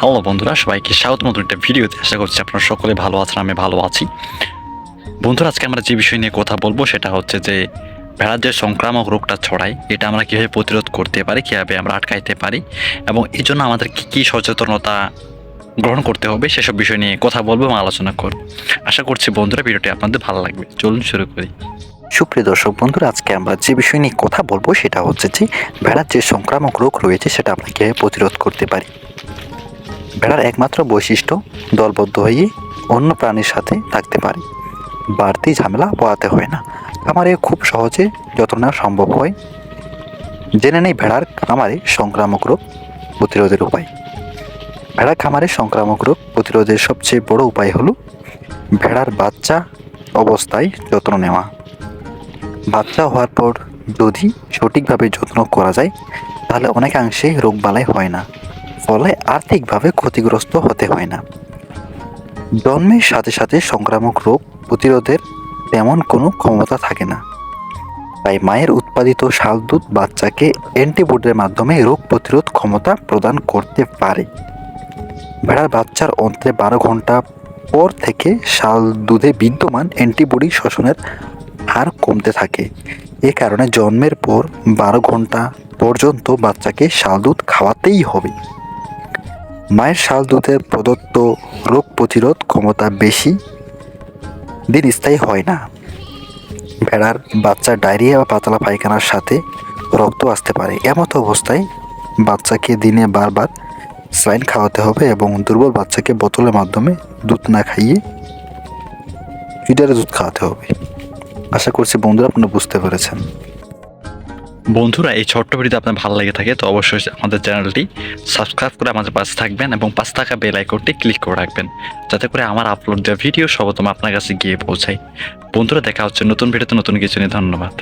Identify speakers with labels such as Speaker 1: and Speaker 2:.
Speaker 1: Hello বন্ধুরা, সবাইকে স্বাগত। নতুন একটা ভিডিওতে আশা করছি আপনারা সকলে ভালো আছেন, আমি ভালো আছি। বন্ধুরা, আজকে আমরা যে বিষয় নিয়ে কথা বলব সেটা হচ্ছে যে ভেড়ার যে সংক্রামক রোগটা ছড়ায়, এটা আমরা কীভাবে প্রতিরোধ করতে পারি, কীভাবে আমরা আটকাইতে পারি এবং এই জন্য আমাদের কী কী সচেতনতা গ্রহণ করতে হবে সেসব বিষয় নিয়ে কথা বলব এবং আলোচনা করব। আশা করছি বন্ধুরা, ভিডিওটি আপনাদের ভালো লাগবে। চলুন শুরু করি।
Speaker 2: সুপ্রিয় দর্শক বন্ধুরা, আজকে আমরা যে বিষয় নিয়ে কথা বলব সেটা হচ্ছে যে ভেড়ার যে সংক্রামক রোগ রয়েছে সেটা আমরা কীভাবে প্রতিরোধ করতে পারি। ভেড়ার একমাত্র বৈশিষ্ট্য দলবদ্ধ হয়ে অন্য প্রাণীর সাথে থাকতে পারে। বাড়তি ঝামেলা পোয়াতে হয় না। খামারে খুব সহজে যত্ন নেওয়া সম্ভব হয়। জেনে নেই ভেড়ার খামারে সংক্রামক রোগ প্রতিরোধের উপায়। ভেড়া খামারে সংক্রামক রোগ প্রতিরোধের সবচেয়ে বড় উপায় হলো ভেড়ার বাচ্চা অবস্থায় যত্ন নেওয়া। বাচ্চা হওয়ার পর যদি সঠিকভাবে যত্ন করা যায়, তাহলে অনেকাংশেই রোগবালাই হয় না। ফলে আর্থিকভাবে ক্ষতিগ্রস্ত হতে হয় না। জন্মের সাথে সাথে সংক্রামক রোগ প্রতিরোধের তেমন কোনো ক্ষমতা থাকে না। তাই মায়ের উৎপাদিত শাল, দুধ বাচ্চাকে অ্যান্টিবডির মাধ্যমে রোগ প্রতিরোধ ক্ষমতা প্রদান করতে পারে। ভেড়ার বাচ্চার অন্তে বারো ঘণ্টা পর থেকে শাল, দুধে বিদ্যমান অ্যান্টিবডি শোষণের হার কমতে থাকে। এ কারণে জন্মের পর বারো ঘণ্টা পর্যন্ত বাচ্চাকে শাল, দুধ খাওয়াতেই হবে। মায়ের শাল দুধের প্রদত্ত রোগ প্রতিরোধ ক্ষমতা বেশি দিন স্থায়ী হয় না। ভেড়ার বাচ্চা ডায়রিয়া বা পাতলা পায়খানার সাথে রক্ত আসতে পারে। এমতো অবস্থায় বাচ্চাকে দিনে বারবার স্লাইন খাওয়াতে হবে এবং দুর্বল বাচ্চাকে বোতলের মাধ্যমে দুধ না খাইয়ে ফিডারে দুধ খাওয়াতে হবে। আশা করছি বন্ধুরা আপনারা বুঝতে পেরেছেন।
Speaker 1: বন্ধুরা, এই ছোট্ট ভিডিওতে আপনার ভালো লেগে থাকে, তো অবশ্যই আমাদের চ্যানেলটি সাবস্ক্রাইব করে আমাদের পাশে থাকবেন এবং পাশে থাকা বেল আইকনটি ক্লিক করে রাখবেন, যাতে করে আমার আপলোড দেওয়া ভিডিও সর্বপ্রথম আপনার কাছে গিয়ে পৌঁছায়। বন্ধুরা, দেখা হচ্ছে নতুন ভিডিওতে, নতুন কিছু নিয়ে, ধন্যবাদ।